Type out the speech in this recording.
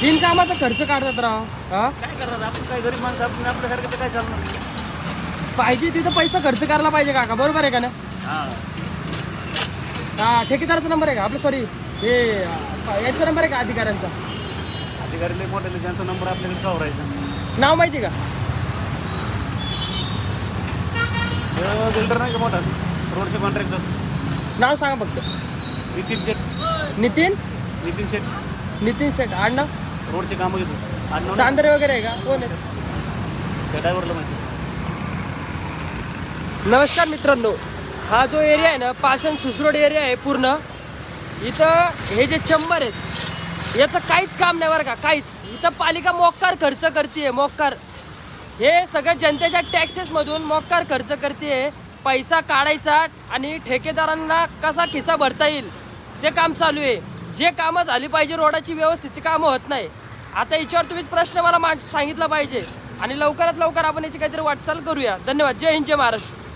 बिनकामाचा खर्च काढतात राव. हा? काय करणार? आपण काय गरीब माणसं आपण आपल्यासारखं तर काय चालणार पाहिजे तिथं पैसा खर्च करायला पाहिजे काका. बरोबर आहे का ना? हा. हा ठेकेदाराचा नंबर आहे का? आपलं सॉरी हे अ, याचा नंबर आहे का अधिकाऱ्यांचा? अधिकारी लई मोठे त्यांचा नंबर आपल्याकडे कवरायचा नाव माहिती का? बिल्डर नाही का मोठा? रोडचे कॉन्ट्रॅक्टर नाव सांगा फक्त. नितीन शेट. नितीन? नितीन शेट. नितीन शेट. आडनाव? रोडचे कामं घेतो. आणि चांदरे वगैरे आहे का? कोण आहे त्या ड्रायव्हरला माहिती नमस्कार मित्रांनो. हा जो एरिया आहे ना पाषाण सुसरोड एरिया आहे पूर्ण. इथं हे जे चंबर आहेत याचं काहीच काम नाही बरं का? काहीच. इथं पालिका मोक्कार खर्च करते मोक्कार. हे सगळं जनतेच्या टॅक्सेसमधून मोक्कार खर्च करते पैसा काढायचा आणि ठेकेदारांना कसा खिसा भरता येईल? ते काम चालू आहे. जे कामं झाली पाहिजे रोडाची व्यवस्थित ती कामं होत नाही. आता याच्यावर तुम्ही प्रश्न मला मांड सांगितला पाहिजे. आणि लवकरात लवकर आपण याची काहीतरी वाटचाल करूया. धन्यवाद. जय हिंद जय महाराष्ट्र.